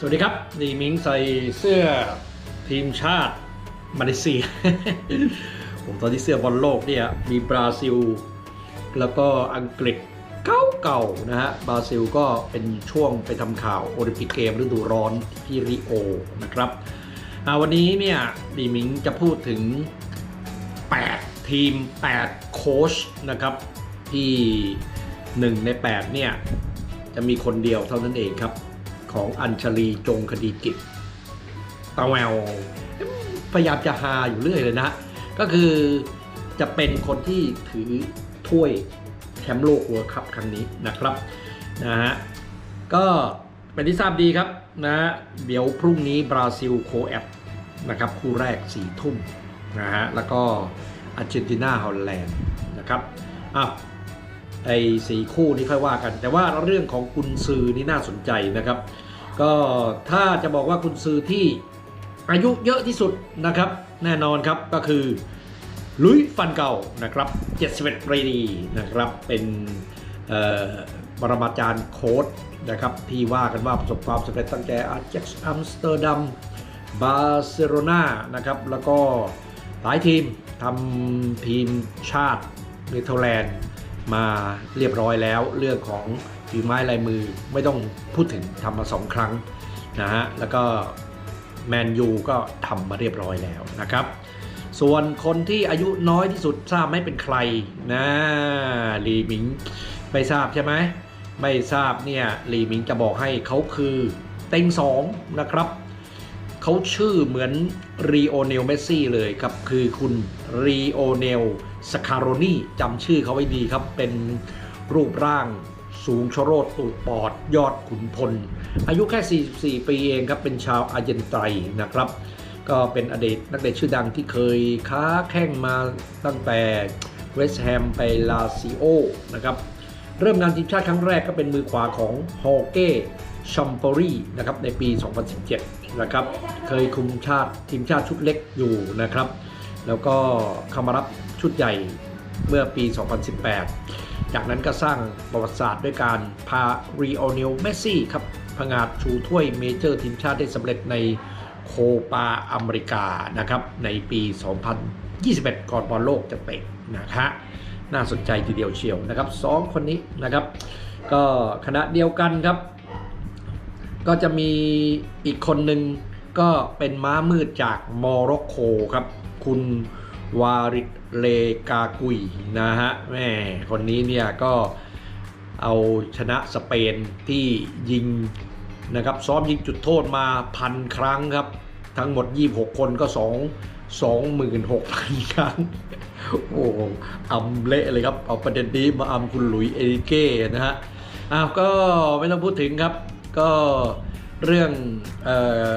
สวัสดีครับนี่มิงใส่เสื้อทีมชาติมาเลเซีย ผมตอนที่เสื้อบอลโลกเนี่ยมีบราซิล แล้วก็อังกฤษเก่าๆนะฮะบราซิลก็เป็นช่วงไปทำข่าวโอลิมปิกเกมฤดูร้อนที่ริโอนะครับวันนี้เนี่ยดีมิงจะพูดถึง 8 ทีม 8 โค้ชนะครับ ที่ 1 ใน 8 เนี่ย จะมีคนเดียวเท่านั้นเองครับ ของอัญชลีจงคดีกิจตาแววพยายามจะหาอยู่เรื่อยเลยนะ ก็คือจะเป็นคนที่ถือถ้วยแชมป์โลกเวิร์คัพครั้งนี้นะครับนะฮะก็เป็นที่ทราบดีครับนะเดี๋ยวพรุ่งนี้บราซิลโคแอตนะครับคู่แรกสี่ทุ่มนะฮะแล้วก็อาร์เจนตินาฮอลแลนด์นะครับอ้าว ไอ้สี่คู่นี้ค่อยว่ากัน แต่ว่าเรื่องของกุนซือนี่น่าสนใจนะครับ ก็ถ้าจะบอกว่ากุนซือที่อายุเยอะที่สุดนะครับ แน่นอนครับก็คือลุยฟันเก่านะครับ71ปีนะครับเป็นเอ่อบรมาจารย์โค้ดนะครับที่ว่ากันว่าประสบความสำเร็จตั้งแต่อาเจ็กซ์อัมสเตอร์ดัมบาร์เซโลนานะครับแล้วก็หลายทีมทำทีมชาติเนเธอร์แลนด์ มาเรียบร้อยแล้ว เรื่องของฝีไม้ลายมือไม่ต้องพูดถึงทำมาสองครั้งนะฮะแล้วก็แมนยูก็ทำมาเรียบร้อยแล้วนะครับ ส่วนคนที่อายุน้อยที่สุดทราบไม่เป็นใครนะลีหมิงไม่ทราบใช่ไหมไม่ทราบเนี่ยลีหมิงจะบอกให้เขาคือเต็งสองนะครับ เขาชื่อเหมือนรีโอเนลเมสซี่เลยครับ คือคุณรีโอเนลสคาโรนีจำชื่อเขาไว้ดีครับ เป็นรูปร่างสูงชโรดตูดปอด ยอดขุนพล อายุแค่ 44 ปีเองครับ เป็นชาวอาร์เจนไตนนะครับ ก็เป็นอดีตนักเตะชื่อดังที่เคยค้าแข่งมาตั้งแต่เวสต์แฮมไปลาซิโอนะครับ เริ่มงานทีมชาติครั้งแรกก็เป็นมือขวาของฮอเก้ชัมปอรีนะครับในปี 2017 นะครับ เคยคุมชาติทีมชาติชุดเล็กอยู่นะครับ แล้วก็เข้ามารับชุดใหญ่เมื่อปี 2018 จากนั้นก็สร้างประวัติศาสตร์ด้วยการพารีโอเนลเมสซี่ครับผงาดชูถ้วยเมเจอร์ทีมชาติได้สำเร็จในโคปาอเมริกานะครับ ในปี 2021 ก่อนบอลโลกจะเตะนะฮะน่าสนใจทีเดียวเชียวนะครับสองคนนี้นะครับ ก็คณะเดียวกันครับ ก็จะมีอีกคนหนึ่งก็เป็นม้ามืดจากโมร็อกโกครับ คุณวาริดเลกากุยนะฮะแม่คนนี้เนี่ยก็เอาชนะสเปนที่ยิงนะครับซ้อมยิงจุดโทษมาพันครั้งครับ ทั้งหมด 26 คนก็ 2 26,000 ครั้ง โอ้โหอำเละเลยครับ เอาประเด็นนี้มาอำคุณหลุยเอริเก้นะฮะอ้าวก็ไม่ต้องพูดถึงครับ ก็เรื่องออ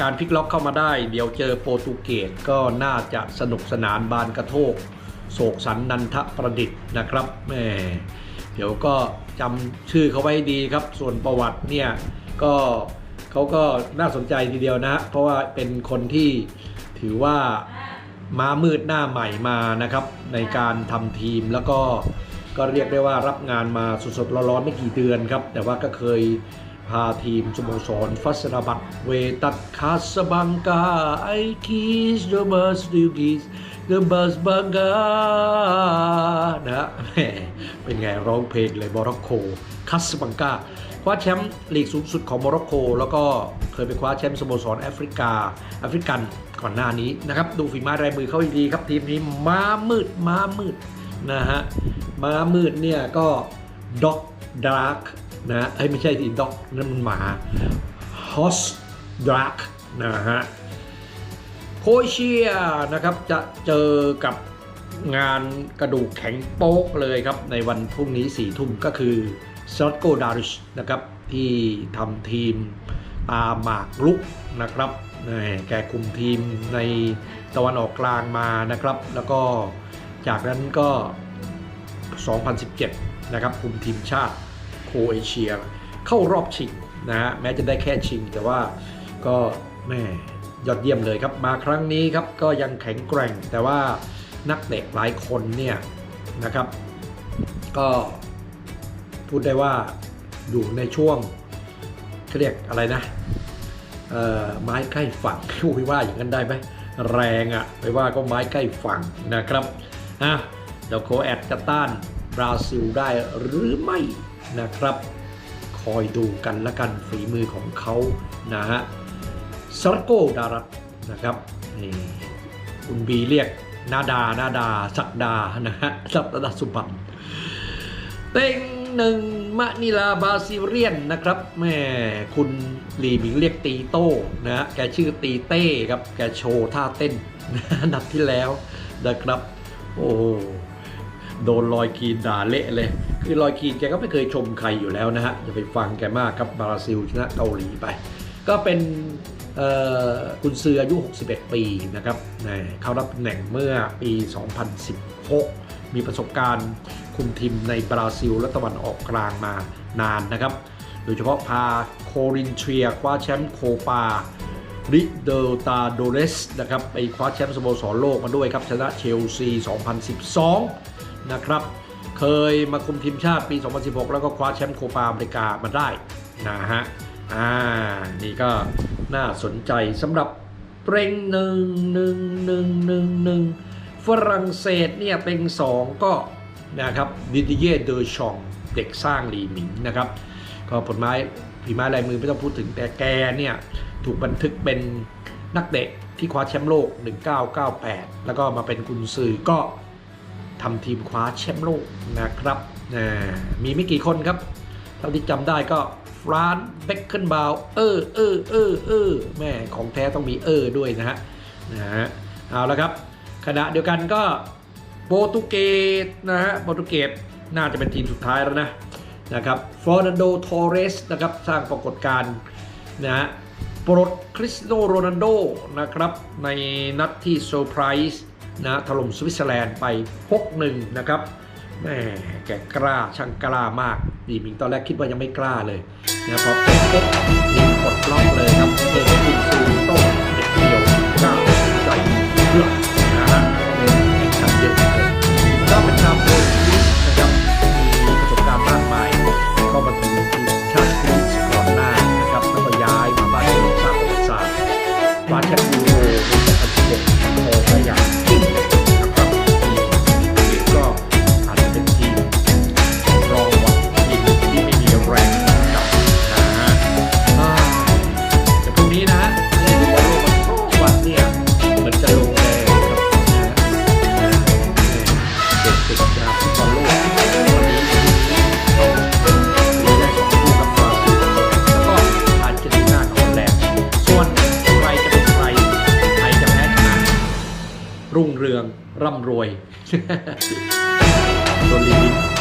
การพลิกล็อกเข้ามาได้ เดี๋ยวเจอโปรตุเกสก็น่าจะสนุกสนานบานกระโทก โศกสันนันทประดิษฐ์นะครับแม่เดี๋ยวก็จำชื่อเขาไว้ดีครับ ส่วนประวัติเนี่ยก็เขาก็น่าสนใจทีเดียวนะฮะเพราะว่าเป็นคนที่ถือว่าม้ามืดหน้าใหม่มานะครับ ในการทำทีมแล้วก็ก็เรียกได้ว่ารับงานมาสดๆร้อนๆไม่กี่เดือนครับ แต่ว่าก็เคย พาทีมสโมสรฟัสราบัตเวตัดคาสบังกาไอคิสเดอะบัสดิวกิสเดอะบัสบังกานะฮะแหมเป็นไงร้องเพลงเลยโมร็อกโกคาสบังกาคว้าแชมป์ลีกสูงสุดของโมร็อกโก แล้วก็เคยไปคว้าแชมป์สโมสรแอฟริกาแอฟริกันก่อนหน้านี้นะครับ ดูฝีไม้ลายมือเขาดีครับทีมนี้ม้ามืดม้ามืดนะฮะม้ามืดเนี่ยก็ด็อกดาร์ก นะฮะเอ้ไม่ใช่ทีด็อกนั่นมันหมาฮอสดร์กนะฮะโคเอเชียนะครับจะเจอกับงานกระดูกแข็งโป๊กเลยครับ ในวันพรุ่งนี้สี่ทุ่มก็คือซอตโกดาริชนะครับ ที่ทำทีมตามหมากลุกนะครับแกคุมทีมในตะวันออกกลางมานะครับ แล้วก็จากนั้นก็ 2017 นะครับคุมทีมชาติ โครเอเชีย เข้ารอบชิงนะฮะแม้จะได้แค่ชิง แต่ว่าก็แม่ยอดเยี่ยมเลยครับ มาครั้งนี้ครับก็ยังแข็งแกร่ง แต่ว่านักเตะหลายคนเนี่ยนะครับ ก็พูดได้ว่าอยู่ในช่วงเขาเรียกอะไรนะเอ่อไม้ใกล้ฝั่งคุยว่าอย่างนั้นได้ไหมแรงอะ่ะไปว่าก็ไม้ใกล้ฝั่งนะครับอะเดี๋ยวโคแอดจะต้านบราซิลได้หรือไม่ นะครับ คอยดูกันละกันฝีมือของเขานะฮะซาร์โกดารัตนะครับนี่คุณบีเรียกนาดานาดา สักดา นะฮะสัปดาสุบันเต็งหนึ่งมะนิลาบาซิเรียนนะครับแม่คุณหลีมิงเรียกตีโต้นะฮะแกชื่อตีเต้ครับ แกโชว์ท่าเต้นนัดที่แล้วนะครับ โอ้ โดนลอยกีนด่าเละเลย คือลอยกีนแกก็ไม่เคยชมใครอยู่แล้วนะฮะอย่าไปฟังแกมากครับบราซิลชนะเกาหลีไป ก็เป็นคุณซืออายุ 61 ปีนะครับนี่เขารับตำแหน่งเมื่อปี 2016 มีประสบการณ์คุมทีมในบราซิลและตะวันออกกลางมานานนะครับ โดยเฉพาะพาโครินเทียคว้าแชมป์โคปาริเดลตาโดเรสนะครับไปคว้าแชมป์สโมสรโลกมาด้วยครับ ชนะเชลซี 2012 นะครับ เคยมาคุมทีมชาติปี 2016 แล้วก็คว้าแชมป์โคปาอเมริกามาได้นะฮะ อ่า นี่ก็น่าสนใจสำหรับเปรงหนึ่งหนึ่งหนึ่งหนึ่งหนึ่งฝรั่งเศสเนี่ยเต็งสองก็นะครับดิดิเย่เดอชองเด็กสร้างลีหมิงนะครับ ก็ผลไม้ผีไม้ลายมือไม่ต้องพูดถึงแต่แกเนี่ยถูกบันทึกเป็นนักเตะที่คว้าแชมป์โลก 1998 แล้วก็มาเป็นกุนซือก็ ทำทีมคว้าแชมป์โลกนะครับอ่มีไม่กี่คนครับ เท่าที่จำได้ก็ฟรานเบคเคิลบาวเออเออเออเออแม่ของแท้ต้องมีเออด้วยนะฮะนะฮะเอาละครับ ขณะเดียวกันก็โปรตุเกสนะฮะโปรตุเกสน่าจะเป็นทีมสุดท้ายแล้วนะนะครับฟอร์นันโดทอเรสนะครับสร้างปรากฏการณ์นะฮะปลดคริสโนโรนัลโดนะครับในนัดที่เซอร์ไพรส์ นะถล่มสวิตเซอร์แลนด์ไป 6-1 นะครับแม่แกกล้าช่างกล้ามากดีมิงตอนแรกคิดว่ายังไม่กล้าเลยนะพอเป็นปุ๊บยิงกดล็อกเลยครับเอกคุณซูโต้ ร่ำรวยโดนลีลิน